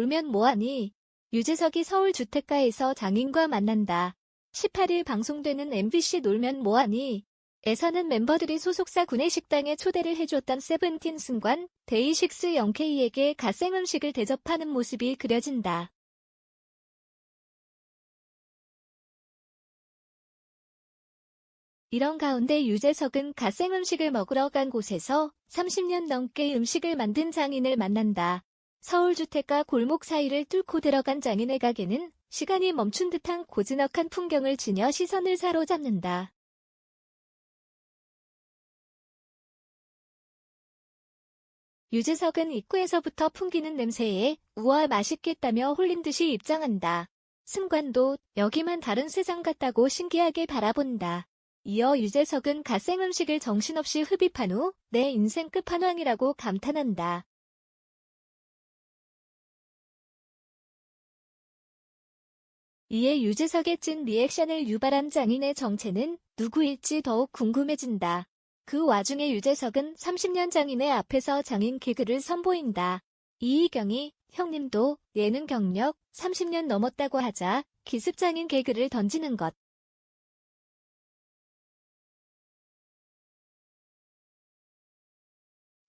놀면 뭐하니? 유재석이 서울 주택가에서 장인과 만난다. 18일 방송되는 MBC 놀면 뭐하니? 에서는 멤버들이 소속사 구내식당에 초대를 해줬던 세븐틴 승관, 데이식스 영케이에게 갓생 음식을 대접하는 모습이 그려진다. 이런 가운데 유재석은 갓생 음식을 먹으러 간 곳에서 30년 넘게 음식을 만든 장인을 만난다. 서울주택가 골목 사이를 뚫고 들어간 장인의 가게는 시간이 멈춘 듯한 고즈넉한 풍경을 지녀 시선을 사로잡는다. 유재석은 입구에서부터 풍기는 냄새에 우와 맛있겠다며 홀린 듯이 입장한다. 승관도 여기만 다른 세상 같다고 신기하게 바라본다. 이어 유재석은 갓생 음식을 정신없이 흡입한 후 내 인생 끝판왕이라고 감탄한다. 이에 유재석의 찐 리액션을 유발한 장인의 정체는 누구일지 더욱 궁금해진다. 그 와중에 유재석은 30년 장인의 앞에서 장인 개그를 선보인다. 이희경이 형님도 예능 경력 30년 넘었다고 하자 기습장인 개그를 던지는 것.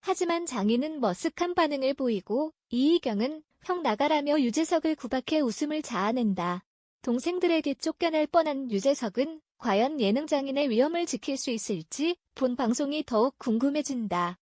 하지만 장인은 머쓱한 반응을 보이고 이희경은 형 나가라며 유재석을 구박해 웃음을 자아낸다. 동생들에게 쫓겨날 뻔한 유재석은 과연 예능 장인의 위험을 지킬 수 있을지 본 방송이 더욱 궁금해진다.